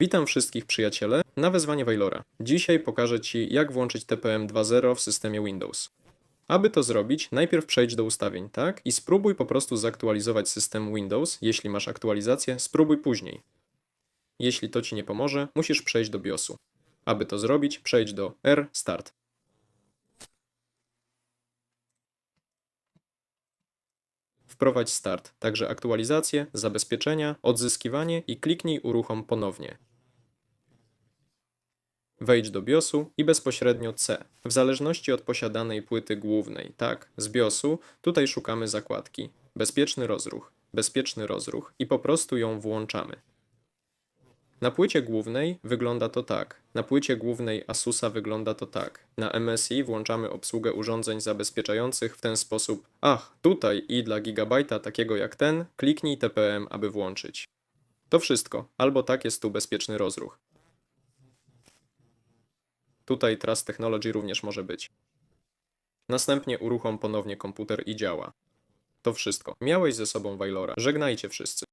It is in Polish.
Witam wszystkich przyjaciele na wezwanie Wailora. Dzisiaj pokażę Ci jak włączyć TPM 2.0 w systemie Windows. Aby to zrobić, najpierw przejdź do ustawień, tak? I spróbuj po prostu zaktualizować system Windows. Jeśli masz aktualizację, spróbuj później. Jeśli to Ci nie pomoże, musisz przejść do BIOSu. Aby to zrobić, przejdź do R Start. Wprowadź start, także aktualizację, zabezpieczenia, odzyskiwanie i kliknij uruchom ponownie. Wejdź do BIOSu i bezpośrednio C. W zależności od posiadanej płyty głównej, tak, z BIOSu, tutaj szukamy zakładki Bezpieczny rozruch, bezpieczny rozruch i po prostu ją włączamy. Na płycie głównej wygląda to tak. Na płycie głównej Asusa wygląda to tak. Na MSI włączamy obsługę urządzeń zabezpieczających w ten sposób. Ach, tutaj i dla gigabajta takiego jak ten, kliknij TPM, aby włączyć. To wszystko, albo tak jest tu bezpieczny rozruch. Tutaj Trust Technology również może być. Następnie uruchom ponownie komputer i działa. To wszystko. Miałeś ze sobą Wailora. Żegnajcie wszyscy.